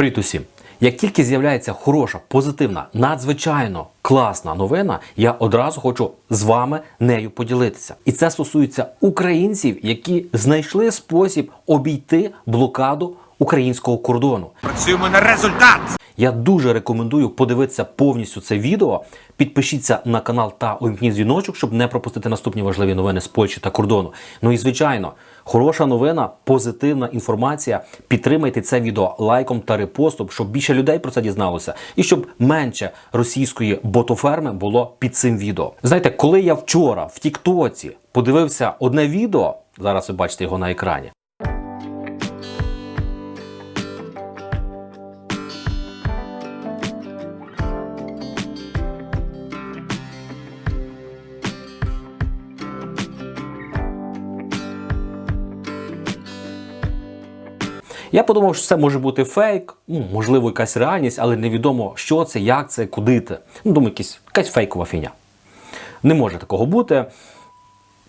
Привіт усім! Як тільки з'являється хороша, позитивна, надзвичайно класна новина, я одразу хочу з вами нею поділитися. І це стосується українців, які знайшли спосіб обійти блокаду українського кордону. Працюємо на результат. Я дуже рекомендую подивитися повністю це відео. Підпишіться на канал та увімкніть дзвіночок, щоб не пропустити наступні важливі новини з Польщі та кордону. Ну і звичайно, хороша новина, позитивна інформація. Підтримайте це відео лайком та репостом, щоб більше людей про це дізналося, і щоб менше російської ботоферми було під цим відео. Знаєте, коли я вчора в Тіктоці подивився одне відео, зараз ви бачите його на екрані. Я подумав, що це може бути фейк, ну, можливо, якась реальність, але невідомо, що це, як це, куди це. Ну, думаю, якась, якась фейкова фіня. Не може такого бути.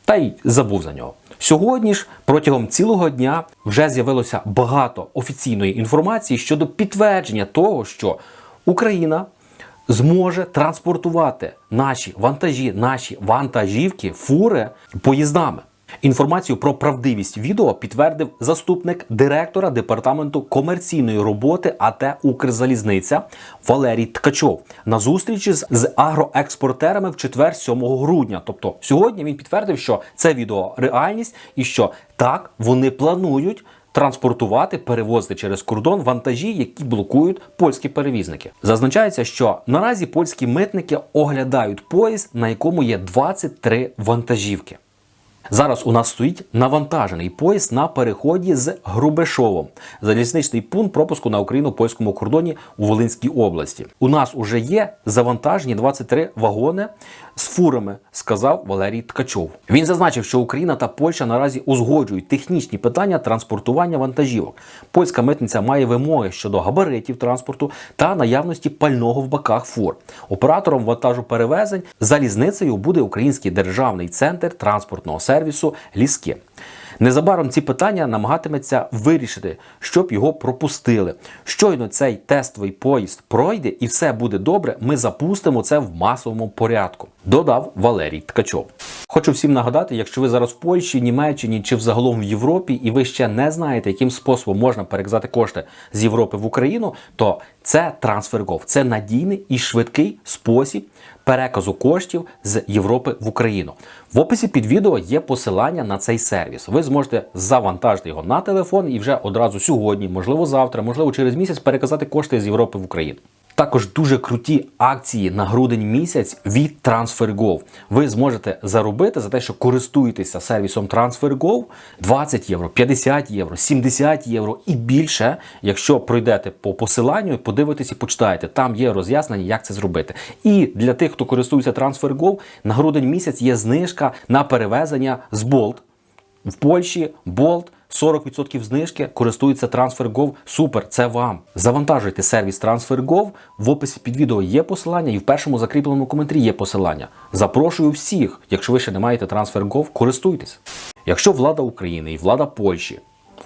Та й забув за нього. Сьогодні ж протягом цілого дня вже з'явилося багато офіційної інформації щодо підтвердження того, що Україна зможе транспортувати наші вантажі, наші вантажівки, фури поїздами. Інформацію про правдивість відео підтвердив заступник директора департаменту комерційної роботи АТ Укрзалізниця Валерій Ткачов на зустрічі з, агроекспортерами в четвер 7 грудня. Тобто сьогодні він підтвердив, що це відео реальність і що так вони планують. Транспортувати, перевозити через кордон вантажі, які блокують польські перевізники. Зазначається, що наразі польські митники оглядають поїзд, на якому є 23 вантажівки. Зараз у нас стоїть навантажений поїзд на переході з Грубешовом, залізничний пункт пропуску на Україну польському кордоні у Волинській області. У нас уже є завантажені 23 вагони з фурами, сказав Валерій Ткачов. Він зазначив, що Україна та Польща наразі узгоджують технічні питання транспортування вантажівок. Польська митниця має вимоги щодо габаритів транспорту та наявності пального в баках фур. Оператором вантажу перевезень залізницею буде Український державний центр транспортного сервісу Ліски. Незабаром ці питання намагатиметься вирішити, щоб його пропустили. Щойно цей тестовий поїзд пройде і все буде добре. Ми запустимо це в масовому порядку. Додав Валерій Ткачов. Хочу всім нагадати, якщо ви зараз в Польщі, Німеччині чи взагалом в Європі, і ви ще не знаєте, яким способом можна переказати кошти з Європи в Україну, то це TransferGo. Це надійний і швидкий спосіб переказу коштів з Європи в Україну. В описі під відео є посилання на цей сервіс. Ви зможете завантажити його на телефон і вже одразу сьогодні, можливо, завтра, можливо, через місяць переказати кошти з Європи в Україну. Також дуже круті акції на грудень місяць від TransferGo. Ви зможете заробити за те, що користуєтеся сервісом TransferGo 20 євро, 50 євро, 70 євро і більше, якщо пройдете по посиланню, подивитесь і почитаєте. Там є роз'яснення, як це зробити. І для тих, хто користується TransferGo, на грудень місяць є знижка на перевезення з Bolt. В Польщі Bolt 40% знижки користується TransferGo. Супер, це вам. Завантажуйте сервіс TransferGo. В описі під відео є посилання, і в першому закріпленому коментарі є посилання. Запрошую всіх, якщо ви ще не маєте TransferGo, користуйтесь. Якщо влада України і влада Польщі.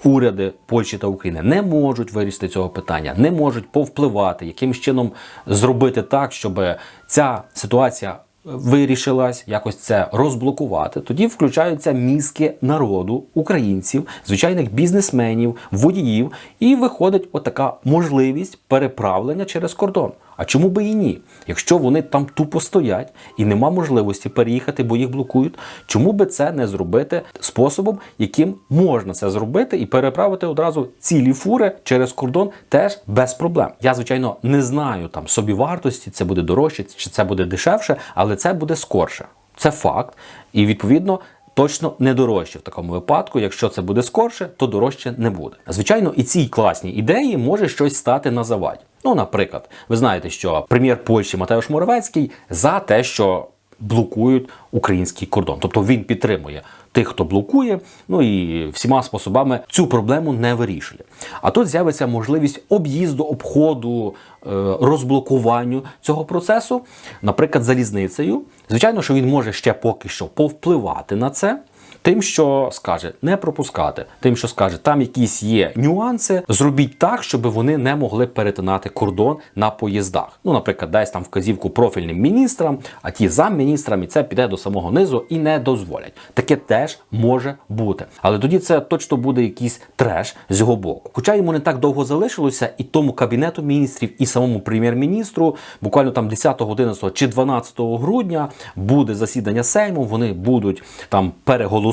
Уряди Польщі та України не можуть вирішити цього питання, не можуть повпливати, якимось чином зробити так, щоб ця ситуація вирішилась якось це розблокувати, тоді включаються мізки народу, українців, звичайних бізнесменів, водіїв, і виходить отака можливість переправлення через кордон. А чому би і ні? Якщо вони там тупо стоять і нема можливості переїхати, бо їх блокують, чому би це не зробити способом, яким можна це зробити, і переправити одразу цілі фури через кордон теж без проблем. Я звичайно не знаю там собівартості, це буде дорожче чи це буде дешевше, але це буде скорше. Це факт. І відповідно. Точно не дорожче в такому випадку. Якщо це буде скорше, то дорожче не буде. Звичайно, і цій класній ідеї може щось стати на заваді. Ну, наприклад, ви знаєте, що прем'єр Польщі Матеуш Моровецький за те, що блокують український кордон. Тобто він підтримує тих, хто блокує, ну і всіма способами цю проблему не вирішує. А тут з'явиться можливість об'їзду, обходу, е, розблокуванню цього процесу, наприклад, залізницею. Звичайно, що він може ще поки що повпливати на це. Тим, що скаже не пропускати, тим, що скаже, там якісь є нюанси, зробіть так, щоб вони не могли перетинати кордон на поїздах. Ну, наприклад, дасть там вказівку профільним міністрам, а ті замміністрам, і це піде до самого низу і не дозволять. Таке теж може бути. Але тоді це точно буде якийсь треш з його боку. Хоча йому не так довго залишилося, і тому кабінету міністрів, і самому прем'єр-міністру, буквально там 10, 11 чи 12 грудня буде засідання Сейму. Вони будуть там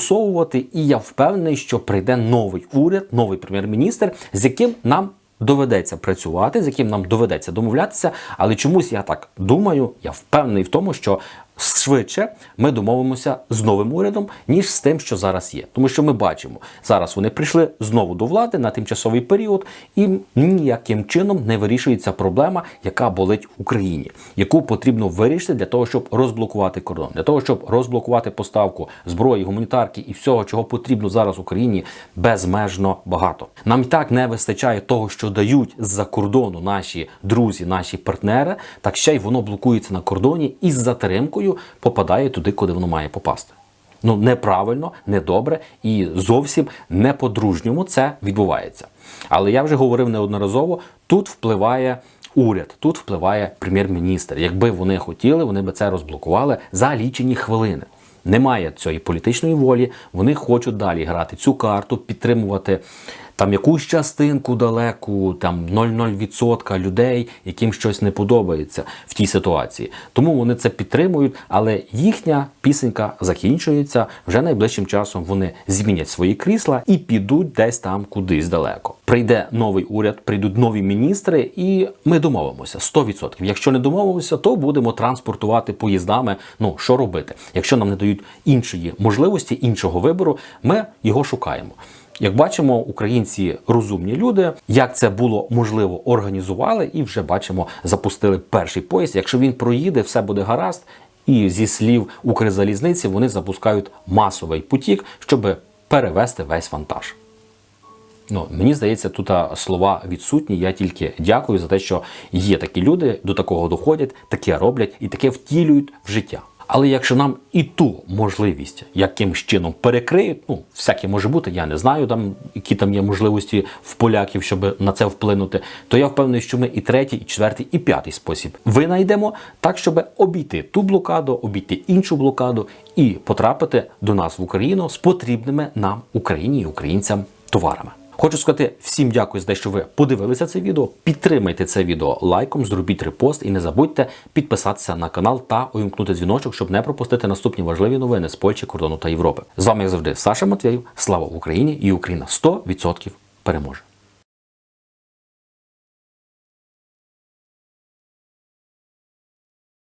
переголосовувати. І я впевнений, що прийде новий уряд, новий прем'єр-міністр, з яким нам доведеться працювати, з яким нам доведеться домовлятися. Але чомусь я так думаю, я впевнений в тому, що швидше ми домовимося з новим урядом, ніж з тим, що зараз є. Тому що ми бачимо, зараз вони прийшли знову до влади на тимчасовий період, і ніяким чином не вирішується проблема, яка болить Україні, яку потрібно вирішити для того, щоб розблокувати кордон, для того, щоб розблокувати поставку зброї, гуманітарки і всього, чого потрібно зараз Україні, безмежно багато. Нам і так не вистачає того, що дають з-за кордону наші друзі, наші партнери, так ще й воно блокується на кордоні і з затримкою попадає туди, куди воно має попасти. Ну неправильно, недобре і зовсім не по-дружньому це відбувається. Але я вже говорив неодноразово: тут впливає уряд, тут впливає прем'єр-міністр. Якби вони хотіли, вони би це розблокували за лічені хвилини. Немає цієї політичної волі. Вони хочуть далі грати цю карту, підтримувати там якусь частинку далеку, там 0,0% людей, яким щось не подобається в тій ситуації. Тому вони це підтримують, але їхня пісенька закінчується вже найближчим часом. Вони змінять свої крісла і підуть десь там кудись далеко. Прийде новий уряд, прийдуть нові міністри, і ми домовимося 100%. Якщо не домовимося, то будемо транспортувати поїздами. Ну що робити? Якщо нам не дають іншої можливості, іншого вибору, ми його шукаємо. Як бачимо, українці розумні люди. Як це було можливо, організували і вже бачимо, запустили перший поїзд. Якщо він проїде, все буде гаразд. І зі слів Укрзалізниці вони запускають масовий потік, щоб перевести весь вантаж. Ну, мені здається, тут слова відсутні. Я тільки дякую за те, що є такі люди, до такого доходять, таке роблять і таке втілюють в життя. Але якщо нам і ту можливість якимсь чином перекриють, ну всяке може бути, я не знаю, там які там є можливості в поляків, щоб на це вплинути, то я впевнений, що ми і третій, і четвертий, і п'ятий спосіб винайдемо так, щоб обійти ту блокаду, обійти іншу блокаду і потрапити до нас в Україну з потрібними нам Україні і українцям товарами. Хочу сказати всім дякую за те, що ви подивилися це відео. Підтримайте це відео лайком, зробіть репост і не забудьте підписатися на канал та увімкнути дзвіночок, щоб не пропустити наступні важливі новини з Польщі, кордону та Європи. З вами як завжди Саша Матвєєв. Слава Україні і Україна 100% переможе.